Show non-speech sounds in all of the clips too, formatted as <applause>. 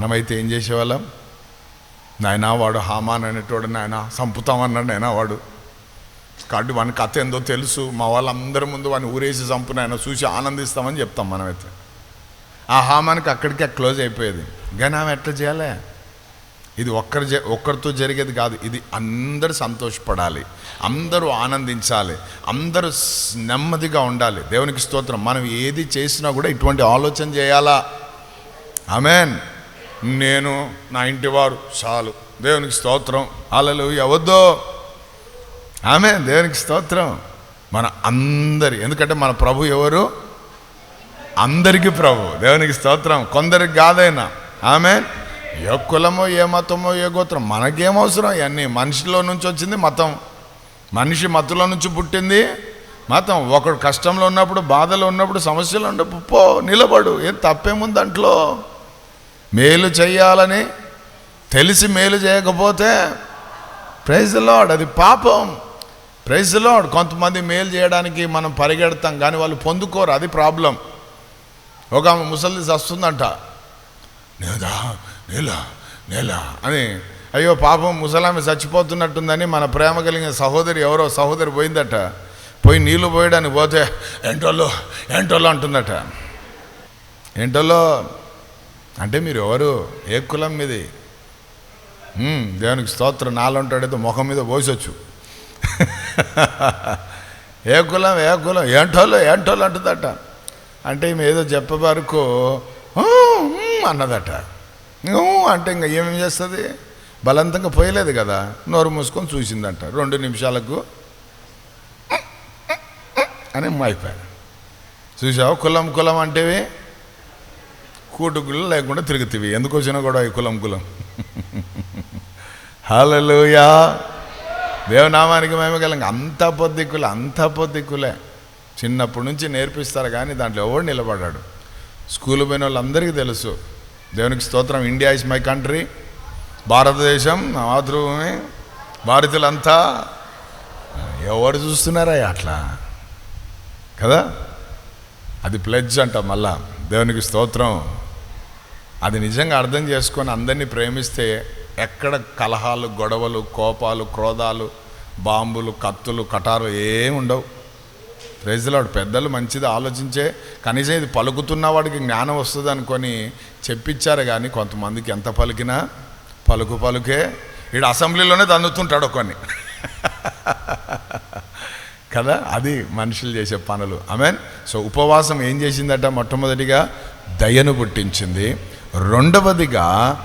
మనమైతే ఏం చేసేవాళ్ళం? నాయనా వాడు హామాన్ అనేటోడు నాయన చంపుతామన్నాడు నాయన వాడు. కాబట్టి వాని కథ ఏందో తెలుసు. మా వాళ్ళందరి ముందు వాడిని ఊరేసి చంపు నాయన చూసి ఆనందిస్తామని చెప్తాం మనమైతే. ఆ హామానికి అక్కడికే క్లోజ్ అయిపోయేది. కానీ ఆమె ఎట్లా చేయాలి? ఇది ఒక్కరి జ- ఒక్కరితో జరిగేది కాదు. ఇది అందరూ సంతోషపడాలి. అందరూ ఆనందించాలి. అందరూ నెమ్మదిగా ఉండాలి. దేవునికి స్తోత్రం. మనం ఏది చేసినా కూడా ఇటువంటి ఆలోచన చేయాలా? ఆమెన్. నేను నా ఇంటివారు చాలు. దేవునికి స్తోత్రం. అలలు అవద్దో ఆమె దేవునికి స్తోత్రం. మన అందరి ఎందుకంటే మన ప్రభు ఎవరు? అందరికీ ప్రభు. దేవునికి స్తోత్రం. కొందరికి కాదైనా. ఆమె ఏ కులమో ఏ మతమో ఏ గోత్రం. మనకేం అవసరం? ఇవన్నీ మనిషిలో నుంచి వచ్చింది మతం. మనిషి మతంలో నుంచి పుట్టింది మతం. ఒకడు కష్టంలో ఉన్నప్పుడు బాధలో ఉన్నప్పుడు సమస్యలు ఉన్నప్పుడు పో నిలబడు. ఏం తప్పేముంది దాంట్లో? మేలు చేయాలని తెలిసి మేలు చేయకపోతే ప్రైజ్ లాడ్ అది పాపం. ప్రైజ్ లాడ్ కొంతమంది మేలు చేయడానికి మనం పరిగెడతాం కానీ వాళ్ళు పొందుకోరు అది ప్రాబ్లం ఒక ఆమె ముసలి వస్తుందంట నేదా నేల నేల అని అయ్యో పాపం ముసలామె చచ్చిపోతున్నట్టుందని మన ప్రేమ కలిగిన సహోదరి ఎవరో సహోదరి పోయిందట. పోయి నీళ్ళు పోయడానికి పోతే ఏంటోళ్ళు ఏంటోళ్ళు అంటుందట. ఏంటోళ్ళు అంటే మీరు ఎవరు ఏ కులం మీది? దేవునికి స్తోత్రం. నాలుంటాడైతే ముఖం మీద పోసొచ్చు. ఏ కులం ఏ కులం? ఏంటోళ్ళు ఏంటోళ్ళు అంటుందట. అంటే ఈమె ఏదో చెప్పే వరకు అన్నదట. అంటే ఇంకా ఏమేం చేస్తుంది? బలవంతంగా పోయలేదు కదా. నోరు మూసుకొని చూసిందంట. రెండు నిమిషాలకు అని అయిపోయాడు. చూసావు కులం కులం అంటేవి? కూటుకులు లేకుండా తిరుగుతీవి. ఎందుకు వచ్చినా కూడా ఈ కులం కులం. హలలుయా దేవనామానికి మేము కలిగి అంత పొద్దిక్కులే అంత పొద్దిక్కులే చిన్నప్పటి నుంచి నేర్పిస్తారు కానీ దాంట్లో ఎవడు నిలబడ్డాడు? స్కూల్ పోయిన వాళ్ళందరికీ తెలుసు. దేవునికి స్తోత్రం ఇండియా ఇస్ మై కంట్రీ. భారతదేశం నా మాతృభూమి భారతీయులంతా ఎవరు చూస్తున్నారా అట్లా? కదా? అది ప్లెడ్జ్ అంట మళ్ళా. దేవునికి స్తోత్రం. అది నిజంగా అర్థం చేసుకొని అందరినీ ప్రేమిస్తే ఎక్కడ కలహాలు గొడవలు కోపాలు క్రోధాలు బాంబులు కత్తులు కటారు ఏం ఉండవు. ప్రజలాడు పెద్దలు మంచిది ఆలోచించే కనీసం ఇది పలుకుతున్న వాడికి జ్ఞానం వస్తుంది అనుకొని చెప్పించారు కానీ కొంతమందికి ఎంత పలికినా పలుకు పలుకే. ఇడు అసెంబ్లీలోనే దందుతుంటాడు కొన్ని <laughs> కదా? అది మనుషులు చేసే పనులు. ఐ మీన్ సో ఉపవాసం ఏం చేసిందట? మొట్టమొదటిగా దయను పుట్టించింది. రెండవదిగా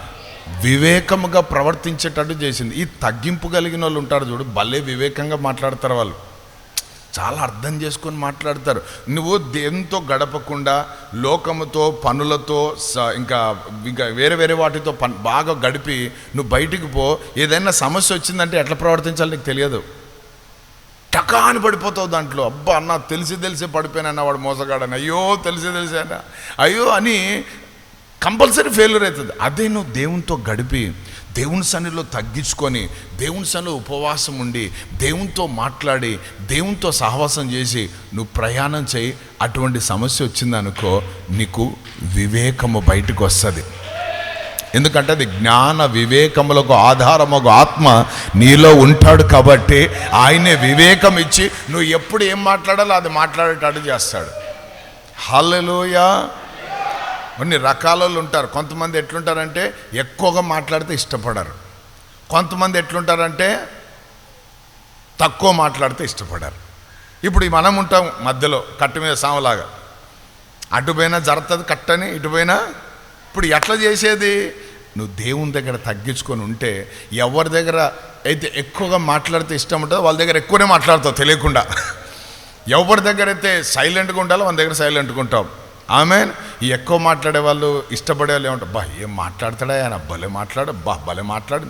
వివేకముగా ప్రవర్తించేటట్టు చేసింది. ఈ తగ్గింపు కలిగిన వాళ్ళు ఉంటారు చూడు భలే వివేకంగా మాట్లాడతారు వాళ్ళు. చాలా అర్థం చేసుకొని మాట్లాడతారు. నువ్వు దేంతో గడపకుండా లోకముతో పనులతో స- ఇంకా ఇంకా వేరే వేరే వాటితో పని బాగా గడిపి నువ్వు బయటికి పో. ఏదైనా సమస్య వచ్చిందంటే ఎట్లా ప్రవర్తించాలి నీకు తెలియదు. టకాని పడిపోతావు దాంట్లో. అబ్బా అన్న తెలిసి తెలిసి పడిపోయినా వాడు మోసగాడని. అయ్యో తెలిసి తెలిసి అయ్యో అని కంపల్సరీ ఫెయిల్యూర్ అవుతుంది. అదే నువ్వు దేవునితో గడిపి దేవుని సన్నిలో తగ్గించుకొని దేవుని సన్నిలో ఉపవాసం ఉండి దేవునితో మాట్లాడి దేవునితో సహవాసం చేసి నువ్వు ప్రయాణం చేయి. అటువంటి సమస్య వచ్చిందనుకో నీకు వివేకము బయటకు వస్తుంది. ఎందుకంటే అది జ్ఞాన వివేకములకు ఆధారమగు ఆత్మ నీలో ఉంటాడు కాబట్టి ఆయనే వివేకం ఇచ్చి నువ్వు ఎప్పుడు ఏం మాట్లాడాలో అది మాట్లాడేటట్టు చేస్తాడు. హల్లెలూయా కొన్ని రకాల వాళ్ళు ఉంటారు. కొంతమంది ఎట్లుంటారంటే ఎక్కువగా మాట్లాడితే ఇష్టపడరు. కొంతమంది ఎట్లుంటారంటే తక్కువ మాట్లాడితే ఇష్టపడరు. ఇప్పుడు మనం ఉంటాం మధ్యలో కట్టు మీద సామలాగా. అటు పోయినా జరుగుతుంది కట్టని ఇటుపోయినా ఇప్పుడు ఎట్లా చేసేది? నువ్వు దేవుని దగ్గర తగ్గించుకొని ఉంటే ఎవరి దగ్గర అయితే ఎక్కువగా మాట్లాడితే ఇష్టం ఉంటుందో వాళ్ళ దగ్గర ఎక్కువనే మాట్లాడతావు తెలియకుండా. ఎవరి దగ్గర అయితే సైలెంట్గా ఉండాలో వాళ్ళ దగ్గర సైలెంట్గా ఉంటావు. ఆమె ఈ ఎక్కువ మాట్లాడే వాళ్ళు ఇష్టపడే వాళ్ళు ఏమంటారు బా ఏం మాట్లాడతాడా ఆయన? భలే మాట్లాడు బా భలే మాట్లాడు.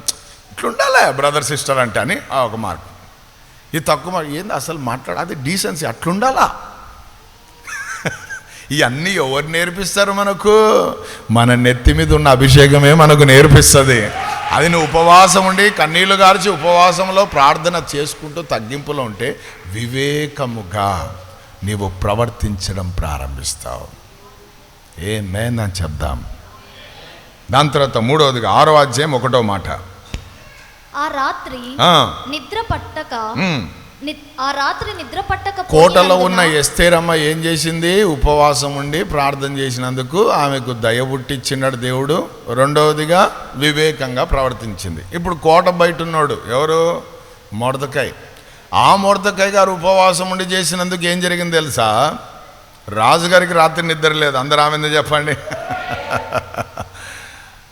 ఇట్లుండాలే బ్రదర్ సిస్టర్ అంటే అని ఒక మార్క్. ఈ తక్కువ మార్క్ ఏంది అసలు మాట్లాడు అది డీసెన్సీ అట్లుండాలా? <laughs> ఇవన్నీ ఎవరు నేర్పిస్తారు మనకు? మన నెత్తి మీద ఉన్న అభిషేకమే మనకు నేర్పిస్తుంది. అది నువ్వు ఉపవాసం ఉండి కన్నీళ్ళు గార్చి ఉపవాసంలో ప్రార్థన చేసుకుంటూ తగ్గింపులో ఉంటే వివేకముగా నీవు ప్రవర్తించడం ప్రారంభిస్తావు. ఏ మేన చెప్దాం. దాని తర్వాత మూడవదిగా ఆరో అధ్యాయం ఒకటో మాట. ఆ రాత్రి నిద్ర పట్టక ఆ రాత్రి నిద్ర పట్టక కోటలో ఉన్న ఎస్తేరమ్మ ఏం చేసింది? ఉపవాసం ఉండి ప్రార్థన చేసినందుకు ఆమెకు దయ పుట్టించినాడు దేవుడు. రెండవదిగా వివేకంగా ప్రవర్తించింది. ఇప్పుడు కోట బయట ఉన్నాడు ఎవరు? మొడదకాయ్ ఆ మొడదకాయ్ గారు ఉపవాసం ఉండి చేసినందుకు ఏం జరిగింది తెలుసా? రాజుగారికి రాత్రి నిద్ర లేదు. అందరు ఆమెంది చెప్పండి?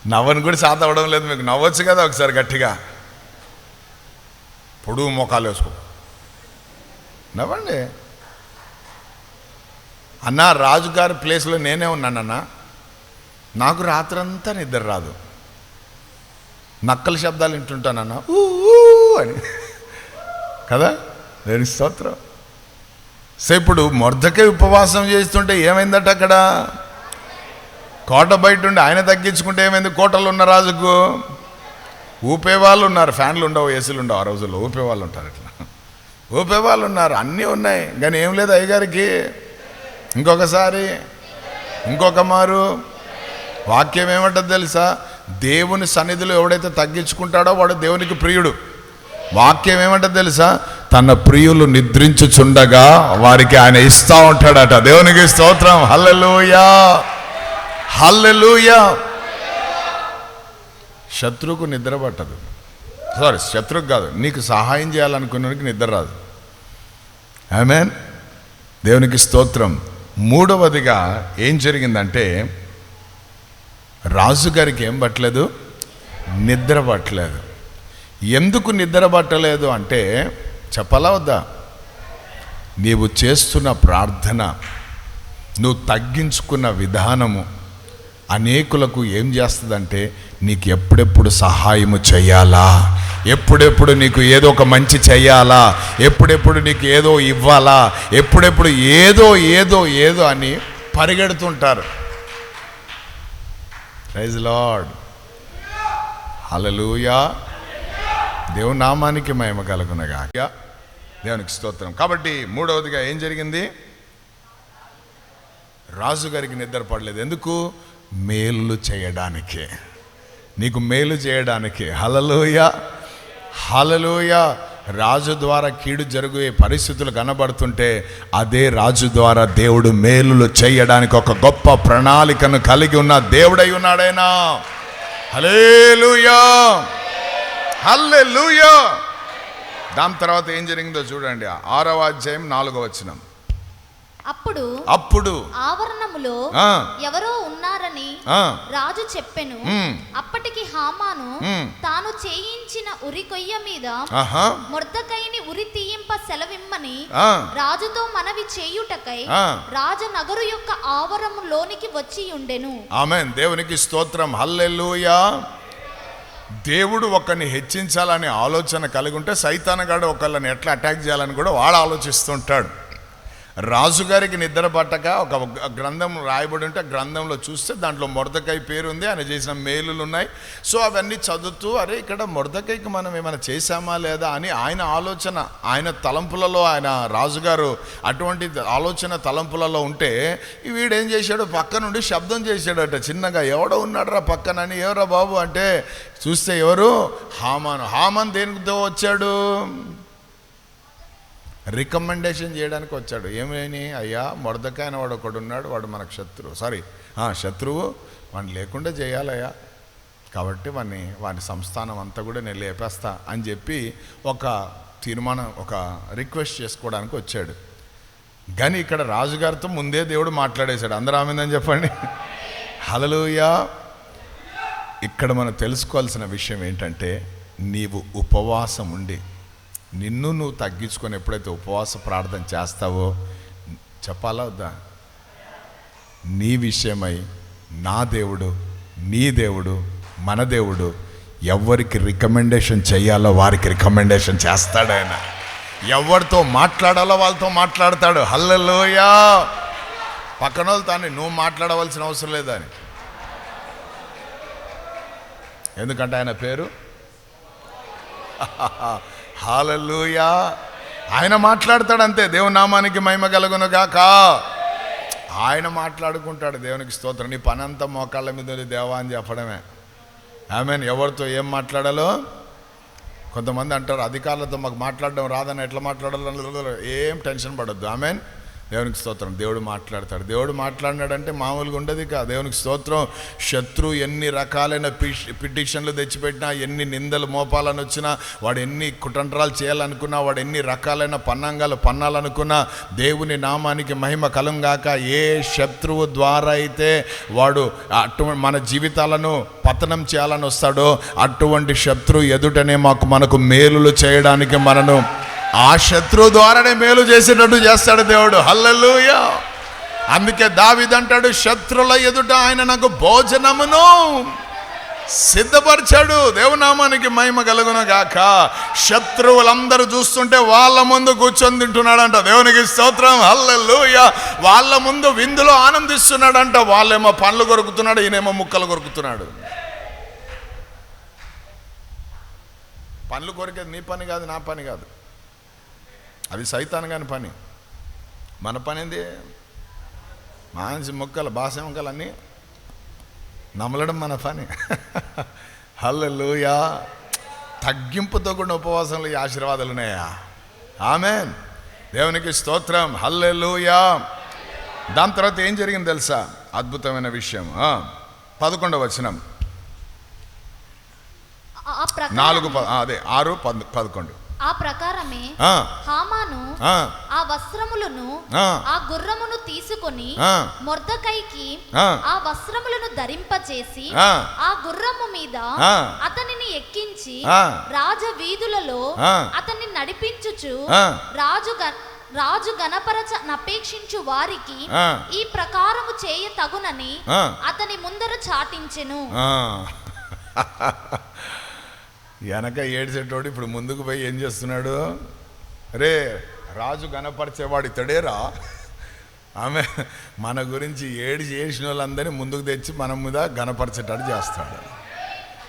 నవ్వని కూడా శాత అవ్వడం లేదు. మీకు నవ్వచ్చు కదా ఒకసారి గట్టిగా. పొడుగు మొఖాలు వేసుకో. నవ్వండి. అన్న రాజుగారి ప్లేస్లో నేనే ఉన్నానన్న నాకు రాత్రంతా నిద్ర రాదు. నక్కల శబ్దాలు వింటుంటానన్న. ఊ అని. కదా? నేను స్తోత్రం. సో ఇప్పుడు మొర్దకే ఉపవాసం చేస్తుంటే ఏమైందట అక్కడ? కోట బయట ఉండి ఆయన తగ్గించుకుంటే ఏమైంది? కోటలు ఉన్న రాజుకు ఊపేవాళ్ళు ఉన్నారు ఫ్యాన్లు ఉండవు ఏసీలు ఉండవు. ఆ రోజుల్లో ఊపే వాళ్ళు ఉంటారు ఇట్లా ఊపేవాళ్ళు ఉన్నారు అన్నీ ఉన్నాయి. కానీ ఏం లేదు అయ్యగారికి. ఇంకొకసారి ఇంకొక మారు. వాక్యం ఏమంటది తెలుసా? దేవుని సన్నిధిలో ఎవడైతే తగ్గించుకుంటాడో వాడు దేవునికి ప్రియుడు. వాక్యం ఏమంటది తెలుసా? తన ప్రియులు నిద్రించుచుండగా వారికి ఆయన ఇస్తా ఉంటాడట. దేవునికి స్తోత్రం. హల్లెలూయా. హల్లెలూయా. శత్రువుకు నిద్ర పట్టదు. సారీ శత్రుకు కాదు. నీకు సహాయం చేయాలనుకున్నకి నిద్ర రాదు. ఆమెన్. దేవునికి స్తోత్రం. మూడవదిగా ఏం జరిగిందంటే రాజుగారికి ఏం పట్టలేదు? నిద్ర పట్టలేదు. ఎందుకు నిద్ర పట్టలేదు అంటే చెప్పాలా వద్దా? నీవు చేస్తున్న ప్రార్థన నువ్వు తగ్గించుకున్న విధానము అనేకులకు ఏం చేస్తుందంటే నీకు ఎప్పుడెప్పుడు సహాయము చేయాలా? ఎప్పుడెప్పుడు నీకు ఏదో ఒక మంచి చేయాలా? ఎప్పుడెప్పుడు నీకు ఏదో ఇవ్వాలా? ఎప్పుడెప్పుడు ఏదో ఏదో ఏదో అని పరిగెడుతుంటారు. ప్రైజ్ లార్డ్ హలలుయా దేవునామానికి మహిమ కలుగునగా దేవునికి స్తోత్రం. కాబట్టి మూడవదిగా ఏం జరిగింది? రాజుగారికి నిద్ర పడలేదు. ఎందుకు? మేలు చేయడానికే. నీకు మేలు చేయడానికే. హలలోయ హలలోయ రాజు ద్వారా కీడు జరిగే పరిస్థితులు కనబడుతుంటే అదే రాజు ద్వారా దేవుడు మేలులు చేయడానికి ఒక గొప్ప ప్రణాళికను కలిగి ఉన్న దేవుడై ఉన్నాడైనా? హలేలుయా హల్లెలూయా. దాని తర్వాత ఏం జరిగిందో చూడండి. ఆరవ అధ్యాయం నాలుగో వచనం. అప్పుడు అప్పుడు ఆవరణములో ఎవరో ఉన్నారని రాజు చెప్పెను. అప్పటికి హామాను. తాను చేయించిన ఉరి కొయ్య మీద మొర్దకైని ఉరి తీయింప సెలవిమ్మని రాజుతో మనవి చేయుటకై ఆ. రాజనగరు యొక్క ఆవరములోనికి వచ్చి ఉండెను. ఆమెన్. దేవునికి స్తోత్రం. హల్లెలూయా. దేవుడు ఒకరిని హెచ్చించాలనే ఆలోచన కలిగి ఉంటే సైతానగాడు ఒకళ్ళని ఎట్లా అటాక్ చేయాలని కూడా వాడు ఆలోచిస్తుంటాడు. రాజుగారికి నిద్ర పట్టక ఒక గ్రంథం రాయబడి ఉంటే గ్రంథంలో చూస్తే దాంట్లో మొరదకాయ పేరు ఉంది ఆయన చేసిన మేలులు ఉన్నాయి సో అవన్నీ చదువుతూ అరే ఇక్కడ మొరదకాయకి మనం ఏమైనా చేశామా లేదా? అని ఆయన ఆలోచన ఆయన తలంపులలో ఆయన రాజుగారు అటువంటి ఆలోచన తలంపులలో ఉంటే వీడేం చేశాడు? పక్క నుండి శబ్దం చేశాడట చిన్నగా. ఎవడో ఉన్నాడురా పక్కనని ఎవరా బాబు? అంటే చూస్తే ఎవరు? హామాను. హామాన్ దేనితో వచ్చాడు? రికమెండేషన్ చేయడానికి వచ్చాడు. ఏమని? అయ్యా మొరదకాయన వాడు ఒకడు ఉన్నాడు వాడు మనకు శత్రువు. సారీ ఆ, శత్రువు వాడిని లేకుండా చేయాలయ్యా. కాబట్టి వాడిని వాడి సంస్థానం అంతా కూడా నేను లేపేస్తా అని చెప్పి ఒక తీర్మానం ఒక రిక్వెస్ట్ చేసుకోవడానికి వచ్చాడు. కానీ ఇక్కడ రాజుగారితో ముందే దేవుడు మాట్లాడేశాడు. అందరూ ఆమెందని చెప్పండి. హలలుయా ఇక్కడ మనం తెలుసుకోవాల్సిన విషయం ఏంటంటే నీవు ఉపవాసం ఉండి నిన్ను నువ్వు తగ్గించుకొని ఎప్పుడైతే ఉపవాస ప్రార్థన చేస్తావో చెప్పాలా వద్దా? నీ విషయమై నా దేవుడు నీ దేవుడు మన దేవుడు ఎవరికి రికమెండేషన్ చేయాలో వారికి రికమెండేషన్ చేస్తాడు ఆయన. ఎవరితో మాట్లాడాలో వాళ్ళతో మాట్లాడతాడు. హల్లలోయా! పక్కన వాళ్ళతో నువ్వు మాట్లాడవలసిన అవసరం లేదని ఎందుకంటే ఆయన పేరు? <laughs> హాలూయా ఆయన మాట్లాడతాడు అంతే దేవుని నామానికి మహిమ కలుగును గాక ఆయన మాట్లాడుకుంటాడు దేవునికి స్తోత్రం. నీ పనంతా మోకాళ్ళ మీద దేవా అని చెప్పడమే. ఆమె ఎవరితో ఏం మాట్లాడాలో? కొంతమంది అంటారు అధికారులతో మాకు మాట్లాడడం రాదని ఎట్లా మాట్లాడాలో ఏం టెన్షన్ పడద్దు. ఆమెన్ దేవునికి స్తోత్రం. దేవుడు మాట్లాడతాడు. దేవుడు మాట్లాడినాడంటే మామూలుగా ఉండదు కాదు దేవునికి స్తోత్రం. శత్రు ఎన్ని రకాలైన పిటిషన్లు తెచ్చిపెట్టినా ఎన్ని నిందలు మోపాలని వచ్చినా వాడు ఎన్ని కుటంట్రాలు చేయాలనుకున్నా వాడు ఎన్ని రకాలైన పన్నాంగాలు పన్నాలనుకున్నా దేవుని నామానికి మహిమ కలంగాక ఏ శత్రువు ద్వారా అయితే వాడు అటు మన జీవితాలను పతనం చేయాలని వస్తాడో అటువంటి శత్రువు ఎదుటనే మాకు మనకు మేలులు చేయడానికి మనను ఆ శత్రువు ద్వారానే మేలు చేసేటట్టు చేస్తాడు దేవుడు. హల్లెలూయ. అందుకే దావిదంటాడు శత్రుల ఎదుట ఆయన నాకు భోజనమును సిద్ధపరిచాడు. దేవునామానికి మహిమ కలుగును గాక. శత్రువులందరూ చూస్తుంటే వాళ్ళ ముందు కూర్చొని తింటున్నాడంట. దేవునికి స్తోత్రం. హల్లెలూయ. వాళ్ళ ముందు విందులో ఆనందిస్తున్నాడంట. వాళ్ళేమో పండ్లు కొరుకుతున్నాడు ఈయనేమో ముక్కలు కొరుకుతున్నాడు. పండ్లు కొరికేది నీ పని కాదు నా పని కాదు. అది సైతాన్ కాని పని. మన పని ఏంది మాంసి ముక్కలు బాస ముక్కలు అన్నీ నమలడం మన పని. హల్లెలూయా. తగ్గింపుతో కూడిన ఉపవాసంలో ఈ ఆశీర్వాదాలు ఉన్నాయా? ఆమె దేవునికి స్తోత్రం. హల్లెలూయా. దాని తర్వాత ఏం జరిగింది తెలుసా? అద్భుతమైన విషయం. ఆ, పదకొండవ వచనం. నాలుగు అదే ఆరు పద్ పదకొండు. ఆ ప్రకారమే హామాను ఆ, వస్త్రములను ఆ. గుర్రమును తీసుకొని. మొర్దకైకి ఆ. వస్త్రములను ధరింపచేసి ఆ. గుర్రము మీద. అతనిని ఎక్కించి. రాజ వీధులలో. అతన్ని నడిపించుచు. రాజు రాజు గణపరచ నపేక్షించు వారికి. ఈ ప్రకారము చేయ తగునని. అతని ముందర చాటించెను. వెనక ఏడ్చేటోడు ఇప్పుడు ముందుకు పోయి ఏం చేస్తున్నాడు? రే రాజు గణపరిచేవాడు ఇతడేరా? ఆమె మన గురించి ఏడి చేసిన వాళ్ళందరినీ ముందుకు తెచ్చి మన మీద గణపరిచేటట్టు చేస్తాడు.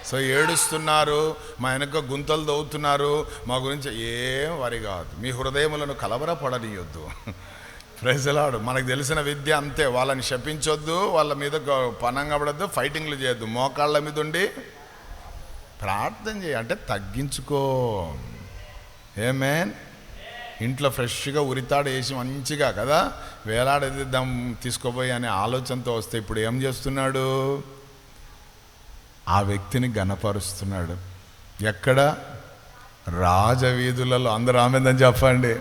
సో ఏడుస్తున్నారు మా వెనక గుంతలు దవ్వుతున్నారు మా గురించి ఏం వరి కాదు. మీ హృదయములను కలవరపడనియొద్దు. ప్రజలాడు మనకు తెలిసిన విద్య అంతే. వాళ్ళని శపించొద్దు వాళ్ళ మీద గ- పనంగా పడద్దు ఫైటింగ్లు చేయొద్దు. మోకాళ్ళ మీద ఉండి ప్రార్థన చేయ. అంటే తగ్గించుకో. ఏమేన్ ఇంట్లో ఫ్రెష్గా ఉరితాడు వేసి మంచిగా కదా వేలాడేద్దాం తీసుకోపోయి అనే ఆలోచనతో వస్తే ఇప్పుడు ఏం చేస్తున్నాడు? ఆ వ్యక్తిని గణపరుస్తున్నాడు ఎక్కడ? రాజవీధులలో. అందరూ ఆమెందని చెప్పండి.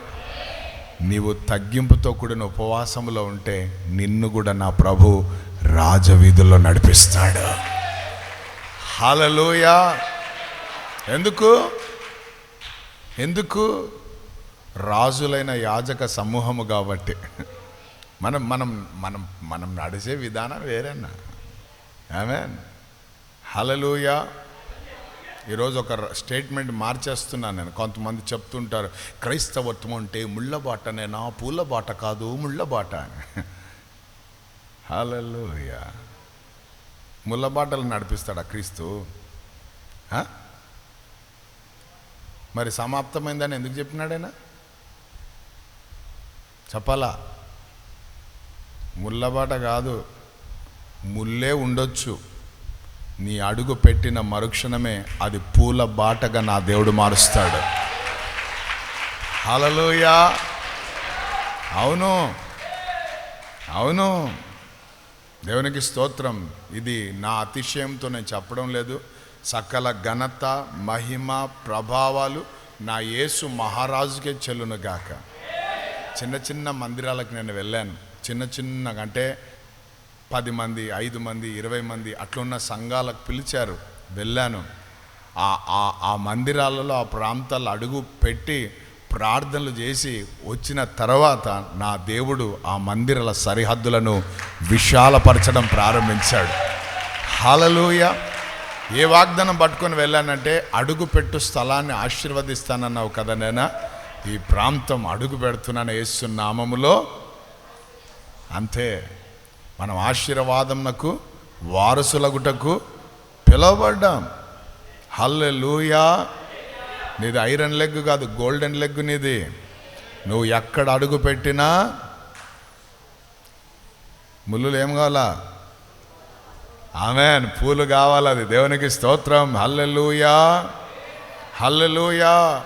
నీవు తగ్గింపుతో కూడిన ఉపవాసంలో ఉంటే నిన్ను కూడా నా ప్రభు రాజవీధుల్లో నడిపిస్తాడు. హలలోయా ఎందుకు? ఎందుకు? రాజులైన యాజక సమూహము కాబట్టి. మనం మనం మనం మనం నడిచే విధానం వేరేనా? ఆమె హలలుయా ఈరోజు ఒక స్టేట్మెంట్ మార్చేస్తున్నాను నేను. కొంతమంది చెప్తుంటారు క్రైస్తవత్వం అంటే ముళ్ళ బాటనేనా పూల బాట కాదు ముళ్ళ బాట. అని హలలుయా ముళ్ళ బాటలు నడిపిస్తాడా క్రీస్తు? మరి సమాప్తమైందని ఎందుకు చెప్పినాడైనా చెప్పాలా? ముళ్ళబాట కాదు ముల్లే ఉండొచ్చు. నీ అడుగు పెట్టిన మరుక్షణమే అది పూల బాటగా నా దేవుడు మారుస్తాడు. హలలోయా అవును. అవును. దేవునికి స్తోత్రం. ఇది నా అతిశయంతో నేను చెప్పడం లేదు. సకల ఘనత మహిమ ప్రభావాలు నా యేసు మహారాజుకే చెల్లును గాక చిన్న చిన్న మందిరాలకు నేను వెళ్ళాను. చిన్న చిన్న అంటే పది మంది ఐదు మంది ఇరవై మంది అట్లున్న సంఘాలకు పిలిచారు. వెళ్ళాను. ఆ ఆ ఆ మందిరాలలో ఆ ప్రాంతాల్లో అడుగు పెట్టి ప్రార్థనలు చేసి వచ్చిన తర్వాత నా దేవుడు ఆ మందిరాల సరిహద్దులను విశాలపరచడం ప్రారంభించాడు. హాలలోయ ఏ వాగ్దానం పట్టుకొని వెళ్ళానంటే అడుగు పెట్టు స్థలాన్ని ఆశీర్వదిస్తానన్నావు కదా నేనా ఈ ప్రాంతం అడుగు పెడుతున్నాను యేసు నామములో. అంతే మనం ఆశీర్వాదంకు వారసులగుటకు పిలువబడ్డాం. హల్లెలూయా. నీది ఐరన్ లెగ్ కాదు గోల్డెన్ లెగ్ నీది. నువ్వు ఎక్కడ అడుగు పెట్టినా ముళ్ళులు ఏం కావాలా? ఆమెన్. పూలు కావాలి అది. దేవునికి స్తోత్రం. హల్లెలూయా. హల్లెలూయా.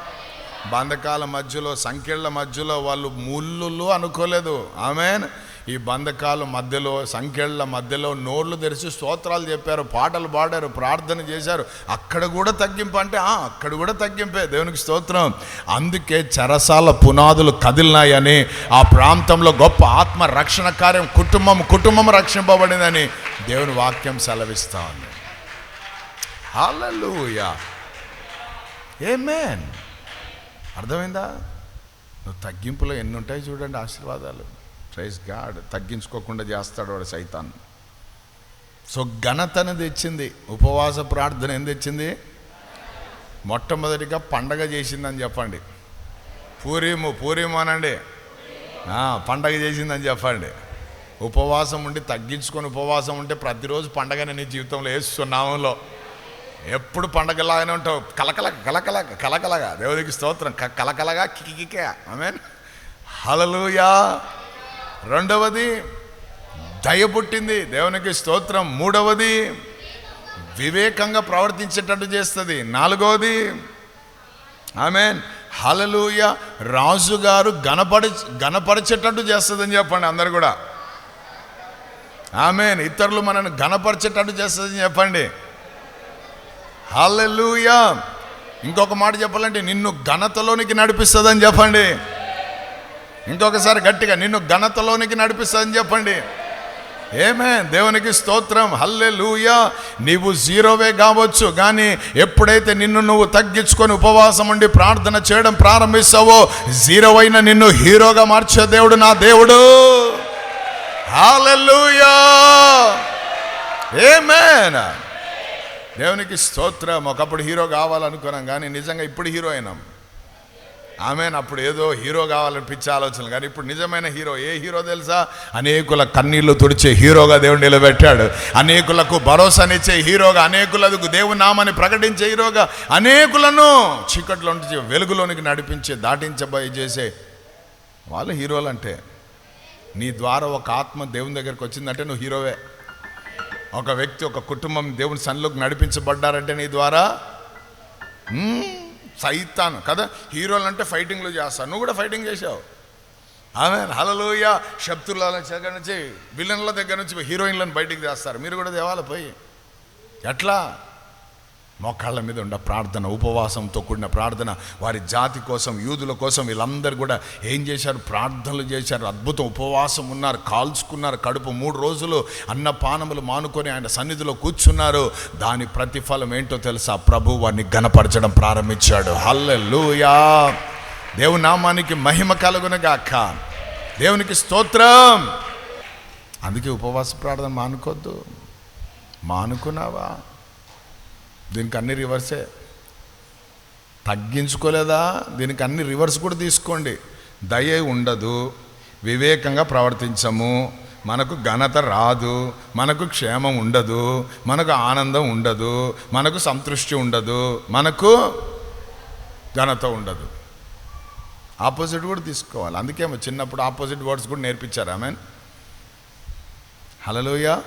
బంధకాల మధ్యలో సంఖ్యల మధ్యలో వాళ్ళు ముళ్ళు అనుకోలేదు. ఆమెన్. ఈ బంధకాల మధ్యలో సంఖ్యల మధ్యలో నోర్లు తెరిచి స్తోత్రాలు చెప్పారు పాటలు పాడారు ప్రార్థన చేశారు. అక్కడ కూడా తగ్గింపు అంటే అక్కడ కూడా తగ్గింపే. దేవునికి స్తోత్రం. అందుకే చెరసాల పునాదులు కదిలినాయని ఆ ప్రాంతంలో గొప్ప ఆత్మ రక్షణ కార్యం కుటుంబం కుటుంబం రక్షింపబడిందని దేవుని వాక్యం సెలవిస్తా ఉంది హల్లెలూయా. ఏమేన్ అర్థమైందా? నువ్వు తగ్గింపులో ఎన్ని ఉంటాయి చూడండి ఆశీర్వాదాలు. ప్రైజ్ గాడ్ తగ్గించుకోకుండా చేస్తాడు వాడు సైతాన్. సో ఘనతను తెచ్చింది ఉపవాస ప్రార్థన ఏం తెచ్చింది? మొట్టమొదటిగా పండగ చేసిందని చెప్పండి. పూరీము పూరీము అనండి. పండగ చేసిందని చెప్పండి. ఉపవాసం ఉండి తగ్గించుకొని ఉపవాసం ఉంటే ప్రతిరోజు పండగనే నీ జీవితంలో వేస్తున్నాములో ఎప్పుడు పండగలాగానే ఉంటావు. కలకల కలకల కలకలగా. దేవుడికి స్తోత్రం. క- కలకలగా కికికే మీన్ హలలుయా రెండవది దయ పుట్టింది. దేవునికి స్తోత్రం. మూడవది వివేకంగా ప్రవర్తించేటట్టు చేస్తుంది. నాలుగవది ఆమెన్. హలలుయ రాజుగారు గణపడి గణపరిచేటట్టు చేస్తుందని చెప్పండి అందరు కూడా. ఆమెన్. ఇతరులు మనల్ని గణపరిచేటట్టు చేస్తుందని చెప్పండి. హలలుయ ఇంకొక మాట చెప్పాలంటే నిన్ను ఘనతలోనికి నడిపిస్తుందని చెప్పండి. ఇంకొకసారి గట్టిగా నిన్ను ఘనతలోనికి నడిపిస్తుందని చెప్పండి. ఏమే దేవునికి స్తోత్రం. హల్లెలూయా నీవు జీరోవే కావచ్చు కానీ ఎప్పుడైతే నిన్ను నువ్వు తగ్గించుకొని ఉపవాసం ఉండి ప్రార్థన చేయడం ప్రారంభిస్తావో జీరో అయిన నిన్ను హీరోగా మార్చే దేవుడు నా దేవుడు. హల్లెలూయా ఏమేనా దేవునికి స్తోత్రం. ఒకప్పుడు హీరో కావాలనుకున్నాం కానీ నిజంగా ఇప్పుడు హీరో అయినాం. ఆమె అప్పుడు ఏదో హీరో కావాలని పిచ్చి ఆలోచనలు. కానీ ఇప్పుడు నిజమైన హీరో ఏ హీరో తెలుసా? అనేకుల కన్నీళ్ళు తుడిచే హీరోగా దేవుడు నిలబెట్టాడు. అనేకులకు భరోసానిచ్చే హీరోగా అనేకులకు దేవుని నామాన్ని ప్రకటించే హీరోగా అనేకులను చీకట్లో నుంచి వెలుగులోనికి నడిపించే దాటించబోయి చేసే వాళ్ళు హీరోలు అంటే. నీ ద్వారా ఒక ఆత్మ దేవుని దగ్గరికి వచ్చిందంటే నువ్వు హీరోవే. ఒక వ్యక్తి ఒక కుటుంబం దేవుని సన్లోకి నడిపించబడ్డారంటే నీ ద్వారా? సైతాను. కదా? హీరోలు అంటే ఫైటింగ్లు చేస్తాను నువ్వు కూడా ఫైటింగ్ చేసావు ఆమె హలలోయ శత్రుల దగ్గర నుంచి విలన్ల దగ్గర నుంచి హీరోయిన్లను బయటికి చేస్తారు మీరు కూడా దేవాలి పోయి. ఎట్లా? మోకాళ్ళ మీద ఉన్న ప్రార్థన ఉపవాసంతో కూడిన ప్రార్థన వారి జాతి కోసం యూదుల కోసం వీళ్ళందరూ కూడా ఏం చేశారు? ప్రార్థనలు చేశారు. అద్భుతం. ఉపవాసం ఉన్నారు కాల్చుకున్నారు. కడుపు మూడు రోజులు అన్నపానములు మానుకొని ఆయన సన్నిధిలో కూర్చున్నారు. దాని ప్రతిఫలం ఏంటో తెలుసా? ప్రభు వారిని గనపరచడం ప్రారంభించాడు. హల్లెలూయా! దేవుని నామానికి మహిమ కలుగునగాక. దేవునికి స్తోత్రం! అందుకే ఉపవాస ప్రార్థన మానుకోద్దు. మానుకున్నావా? దీనికి అన్ని రివర్సే. తగ్గించుకోలేదా? దీనికి అన్ని రివర్స్ కూడా తీసుకోండి. దయ ఉండదు. వివేకంగా ప్రవర్తించము. మనకు ఘనత రాదు. మనకు క్షేమం ఉండదు. మనకు ఆనందం ఉండదు. మనకు సంతృష్టి ఉండదు. మనకు ఘనత ఉండదు. ఆపోజిట్ కూడా తీసుకోవాలి. అందుకే చిన్నప్పుడు ఆపోజిట్ వర్డ్స్ కూడా నేర్పించారు. ఆమె హలలోయ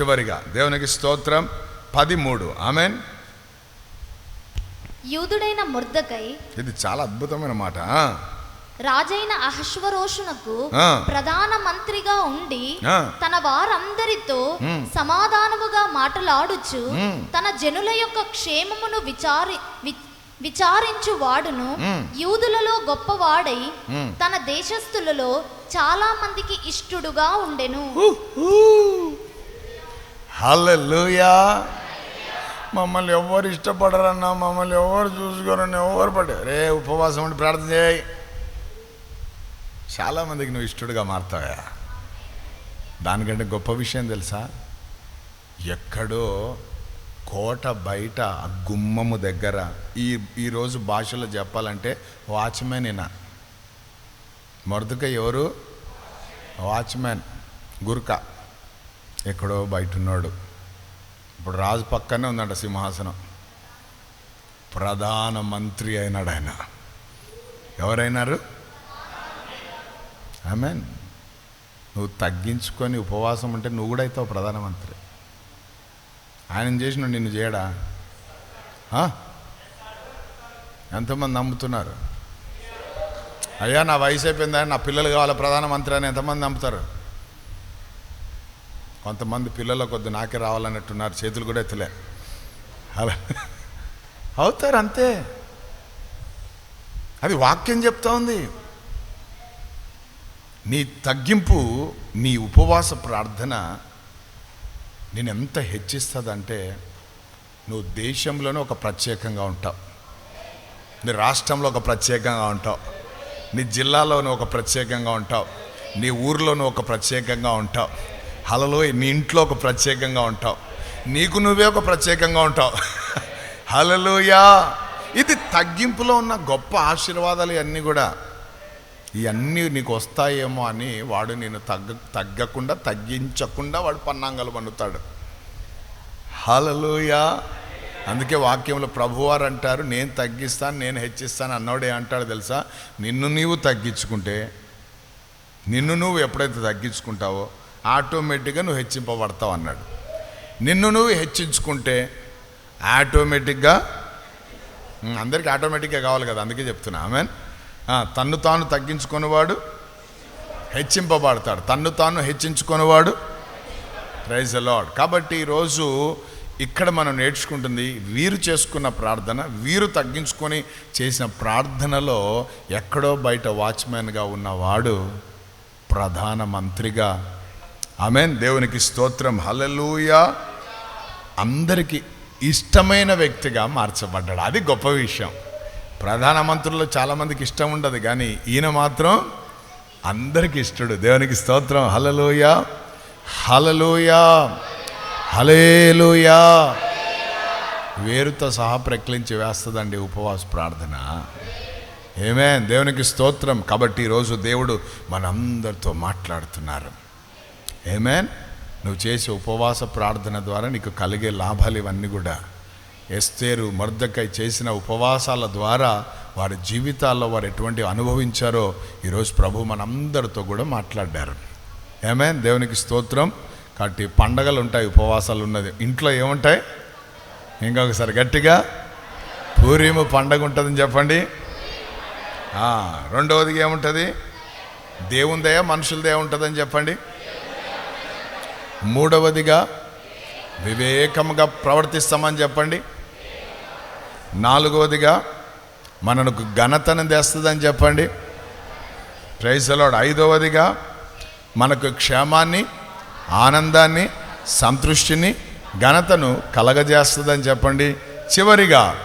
చివరిగా దేవునికి స్తోత్రం. పదిమూడు ఆమెన్ యూదుడైన ముర్దకై ఇది చాలా అద్భుతమైన మాట రాజైన అహశ్వరోషునకు. ప్రధాన మంత్రిగా ఉండి. తన వారందరితో. సమాధానముగా మాటలాడుచు. తన జనుల యొక్క క్షేమమును విచారి విచారించు వాడును. యూదులలో గొప్పవాడై. తన దేశస్థులలో చాలా మందికి ఇష్టుడుగా ఉండెను హల్లెలూయా మమ్మల్ని ఎవరు ఇష్టపడరన్నా మమ్మల్ని ఎవరు చూసుకోరని ఎవరు పడే రే ఉపవాసం ఉండి ప్రార్థన చేయి. చాలామందికి నువ్వు ఇష్టడుగా మారుతావా దానికంటే గొప్ప విషయం తెలుసా? ఎక్కడో కోట బయట ఆ గుమ్మము దగ్గర ఈ ఈరోజు భాషలో చెప్పాలంటే వాచ్మెన్ ఈయన. మరుదుక ఎవరు? వాచ్మెన్ గుర్కా. ఎక్కడో బయట ఉన్నాడు ఇప్పుడు రాజు పక్కనే ఉందంట సింహాసనం. ప్రధాన మంత్రి అయినాడు ఆయన. ఎవరైనారు? ఆమెన్. నువ్వు తగ్గించుకొని ఉపవాసం ఉంటే నువ్వు కూడా అవుతావు ప్రధానమంత్రి ఆయన చేసిన నిన్ను చేయడా? ఎంతమంది నమ్ముతున్నారు? అయ్యా నా వయసు అయిపోయిందా నా పిల్లలు కావాలి ప్రధానమంత్రి అని ఎంతమంది నమ్ముతారు? కొంతమంది పిల్లలు కొద్ది నాకే రావాలన్నట్టున్నారు. చేతులు కూడా ఎత్తలే. అలా. అవుతారు అంతే. అది వాక్యం చెప్తా ఉంది. నీ తగ్గింపు నీ ఉపవాస ప్రార్థన నేను ఎంత హెచ్చిస్తుందంటే నువ్వు దేశంలోనే ఒక ప్రత్యేకంగా ఉంటావు. నీ రాష్ట్రంలో ఒక ప్రత్యేకంగా ఉంటావు. నీ జిల్లాలోనూ ఒక ప్రత్యేకంగా ఉంటావు. నీ ఊర్లోనూ ఒక ప్రత్యేకంగా ఉంటావు. హలలో నీ ఇంట్లో ఒక ప్రత్యేకంగా ఉంటావు. నీకు నువ్వే ఒక ప్రత్యేకంగా ఉంటావు. హలలోయా. ఇది తగ్గింపులో ఉన్న గొప్ప ఆశీర్వాదాలు ఇవన్నీ కూడా. ఇవన్నీ నీకు వస్తాయేమో అని వాడు నేను తగ్గ తగ్గకుండా తగ్గించకుండా వాడు పన్నాంగాలు పండుతాడు. హలలోయా. అందుకే వాక్యంలో ప్రభువారు అంటారు నేను తగ్గిస్తాను నేను హెచ్చిస్తాను అన్నోడే అంటాడు తెలుసా? నిన్ను నీవు తగ్గించుకుంటే నిన్ను నువ్వు ఎప్పుడైతే తగ్గించుకుంటావో ఆటోమేటిక్గా నువ్వు హెచ్చింపబడతావు అన్నాడు. నిన్ను నువ్వు హెచ్చించుకుంటే ఆటోమేటిక్గా అందరికీ ఆటోమేటిక్గా కావాలి కదా అందుకే చెప్తున్నా. ఆమెన్? తన్ను తాను తగ్గించుకునేవాడు హెచ్చింపబడతాడు. తన్ను తాను హెచ్చించుకునేవాడు ప్రైజ్ లాడ్ కాబట్టి ఈరోజు ఇక్కడ మనం నేర్చుకుంటుంది వీరు చేసుకున్న ప్రార్థన వీరు తగ్గించుకొని చేసిన ప్రార్థనలో ఎక్కడో బయట వాచ్మెన్గా ఉన్నవాడు ప్రధాన మంత్రిగా ఆమెన్. దేవునికి స్తోత్రం. హల్లెలూయా. అందరికీ ఇష్టమైన వ్యక్తిగా మార్చబడ్డాడు. అది గొప్ప విషయం. ప్రధానమంత్రుల్లో చాలామందికి ఇష్టం ఉండదు కానీ ఈయన మాత్రం అందరికి ఇష్టడు. దేవునికి స్తోత్రం. హలలోయ హలలోయ హలేలుయా వేరుతో సహా ప్రక్లించి వేస్తుందండి ఉపవాస ప్రార్థన. ఏమే దేవునికి స్తోత్రం. కాబట్టి ఈరోజు దేవుడు మనందరితో మాట్లాడుతున్నారు. ఏమేన్ నువ్వు చేసే ఉపవాస ప్రార్థన ద్వారా నీకు కలిగే లాభాలు ఇవన్నీ కూడా. ఎస్తేరు మర్దకై చేసిన ఉపవాసాల ద్వారా వారి జీవితాల్లో వారు ఎటువంటి అనుభవించారో ఈరోజు ప్రభు మనందరితో కూడా మాట్లాడారు. ఏమే దేవునికి స్తోత్రం. కాబట్టి పండగలు ఉంటాయి ఉపవాసాలు ఉన్నది. ఇంట్లో ఏముంటాయి? ఇంకొకసారి గట్టిగా. పూరీము పండగ ఉంటుందని చెప్పండి. రెండవది ఏముంటుంది? మనుషుల మనుషులదే ఉంటుందని చెప్పండి. మూడవదిగా వివేకముగా ప్రవర్తిస్తామని చెప్పండి. నాలుగవదిగా మనకు ఘనతను తెస్తుందని చెప్పండి. ప్రైజలోడ్ ఐదవదిగా మనకు క్షేమాన్ని ఆనందాన్ని సంతృష్టిని ఘనతను కలగజేస్తుందని చెప్పండి. చివరిగా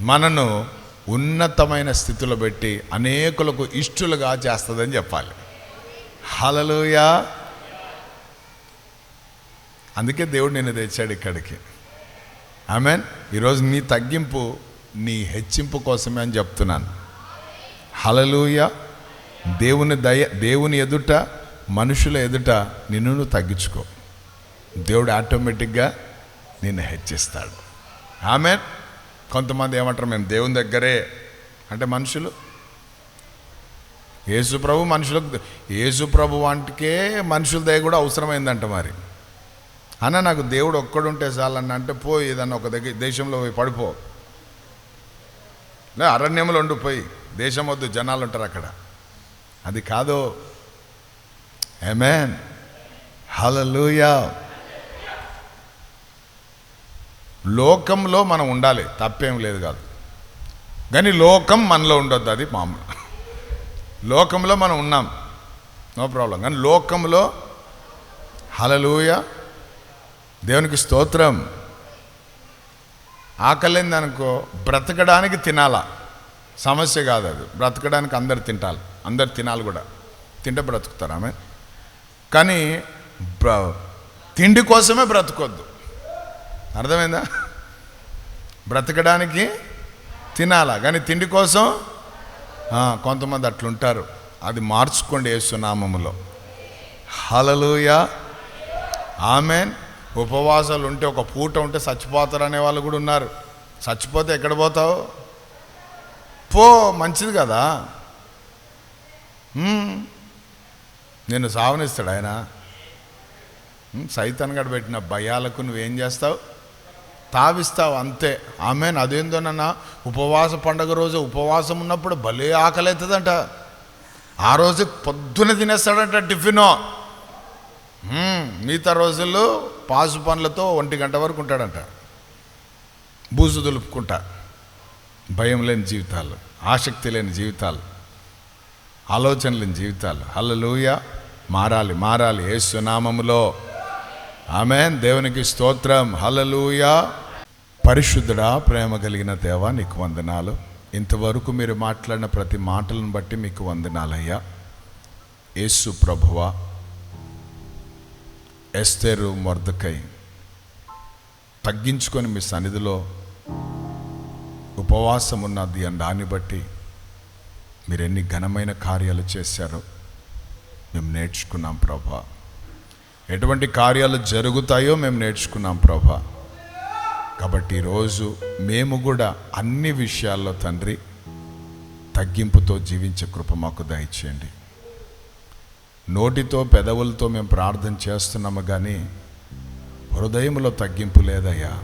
మనను ఉన్నతమైన స్థితిలో పెట్టి అనేకులకు ఇష్టలుగా చేస్తుందని చెప్పాలి. హలలుయా అందుకే దేవుడు నిన్ను తెచ్చాడు ఇక్కడికి. ఆమెన్ ఈరోజు నీ తగ్గింపు నీ హెచ్చింపు కోసమే అని చెప్తున్నాను. హలలుయ దేవుని దయ దేవుని ఎదుట మనుషుల ఎదుట నిన్ను నువ్వు తగ్గించుకో. దేవుడు ఆటోమేటిక్గా నిన్ను హెచ్చిస్తాడు. ఆమె కొంతమంది ఏమంటారు మేము దేవుని దగ్గరే. అంటే మనుషులు. యేసుప్రభు మనుషులకు యేసుప్రభు వంటికే మనుషుల దయ కూడా అవసరమైందంట మరి. అన్న నాకు దేవుడు ఒక్కడుంటే చాలన్న అంటే పోయి ఏదన్నా ఒక దగ్గర దేశంలో పోయి పడిపో. లే అరణ్యంలో ఉండిపోయి దేశం వద్దు జనాలు ఉంటారు అక్కడ. అది కాదు. ఏమేన్ హలలుయా లోకంలో మనం ఉండాలి తప్పేం లేదు కాదు. కానీ లోకం మనలో ఉండొద్దు అది మామూలు. లోకంలో మనం ఉన్నాం. No problem. కానీ లోకంలో హలలుయా దేవునికి స్తోత్రం. ఆకలిందనుకో బ్రతకడానికి తినాలా? సమస్య కాదు అది. బ్రతకడానికి అందరు తింటాలి అందరు తినాలి కూడా. తింటే బ్రతుకుతారు ఆమె కానీ బ్ర- తిండి కోసమే బ్రతకొద్దు. అర్థమైందా? బ్రతకడానికి తినాలా? కానీ తిండి కోసం కొంతమంది అట్లుంటారు. అది మార్చుకోండి వేస్తున్నామములో హలలుయా ఆమెన్. ఉపవాసాలు ఉంటే ఒక పూట ఉంటే చచ్చిపోతారు అనే వాళ్ళు కూడా ఉన్నారు. చచ్చిపోతే ఎక్కడ పోతావు? పో మంచిది కదా. నేను నిన్ను సావనిస్తాడు ఆయన. ఉం, గడ పెట్టిన భయాలకు నువ్వేం చేస్తావు? తావిస్తావు అంతే. ఆమె అదేందోనన్నా ఉపవాస పండగ రోజు ఉపవాసం ఉన్నప్పుడు భలే ఆకలి అవుతుందంట ఆ రోజు పొద్దున తినేస్తాడంట టిఫిను. మిగతా రోజుల్లో పాసు పనులతో ఒంటి గంట వరకు ఉంటాడంట. బూజు దులుపుకుంటా. భయం లేని జీవితాలు ఆసక్తి లేని జీవితాలు ఆలోచన లేని జీవితాలు. హల్లెలూయ. మారాలి మారాలి ఏసునామములో ఆమె దేవునికి స్తోత్రం. హలలుయ పరిశుద్ధుడా ప్రేమ కలిగిన దేవా నీకు వందనాలు. ఇంతవరకు మీరు మాట్లాడిన ప్రతి మాటలను బట్టి మీకు వందనాలయ్యా. యేసు ప్రభువా. ఎస్తేరు మొర్దకై తగ్గించుకొని మీ సన్నిధిలో ఉపవాసం ఉన్నది అని దాన్ని బట్టి మీరు ఎన్ని ఘనమైన కార్యాలు చేశారో మేము నేర్చుకున్నాం ప్రభా. ఎటువంటి కార్యాలు జరుగుతాయో మేము నేర్చుకున్నాం ప్రభా. కాబట్టి ఈరోజు మేము కూడా అన్ని విషయాల్లో తండ్రి తగ్గింపుతో జీవించే కృప మాకు దయచేయండి. నోటితో పెదవులతో మేము ప్రార్థన చేస్తున్నాము కానీ హృదయంలో తగ్గింపు లేదయ్యా.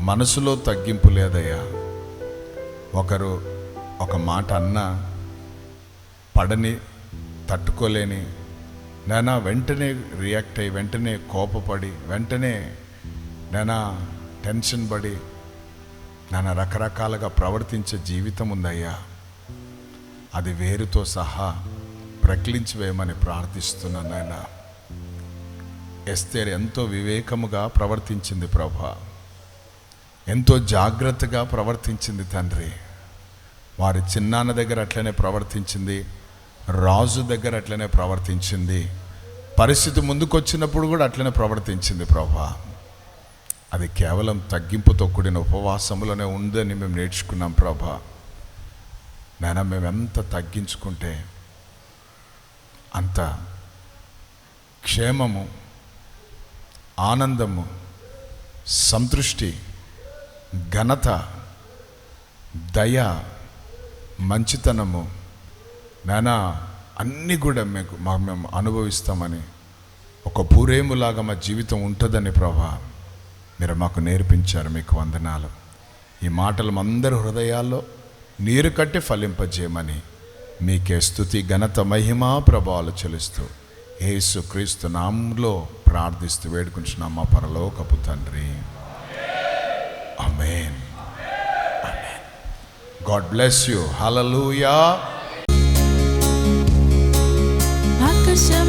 మనసులో తగ్గింపు లేదయ్యా. ఒకరు ఒక మాట అన్నా పడని తట్టుకోలేని నేనా వెంటనే రియాక్ట్ అయ్యి వెంటనే కోపపడి వెంటనే నేనా టెన్షన్ పడి నన్ను రకరకాలుగా ప్రవర్తించే జీవితం ఉందయ్యా. అది వేరుతో సహా ప్రకటించి వేయమని ప్రార్థిస్తున్నాను నాయన ఎస్తేర్ ఎంతో వివేకముగా ప్రవర్తించింది ప్రభా. ఎంతో జాగ్రత్తగా ప్రవర్తించింది తండ్రి. వారి చిన్నాన్న దగ్గర అట్లనే ప్రవర్తించింది రాజు దగ్గర అట్లనే ప్రవర్తించింది పరిస్థితి ముందుకొచ్చినప్పుడు కూడా అట్లనే ప్రవర్తించింది ప్రభా. అది కేవలం తగ్గింపుతో కూడిన ఉపవాసంలోనే ఉందని మేము నేర్చుకున్నాం ప్రభా. నాయన మేము ఎంత తగ్గించుకుంటే అంత క్షేమము ఆనందము సంతృష్టి ఘనత దయ మంచితనము నానా అన్నీ కూడా మీకు మా మేము అనుభవిస్తామని ఒక పూరేములాగా మా జీవితం ఉంటుందని ప్రభా మీరు మాకు నేర్పించారు మీకు వందనాలు. ఈ మాటలు అందరి హృదయాల్లో నీరు కట్టి ఫలింపజేయమని మీకే స్థుతి ఘనత మహిమా ప్రభావాలు చెలుస్తూ యేసు క్రీస్తు నామంలో ప్రార్థిస్తూ వేడుకుంటున్నాం మా పరలోకపు తండ్రి. Amen God bless you. Hallelujah ఆకాశం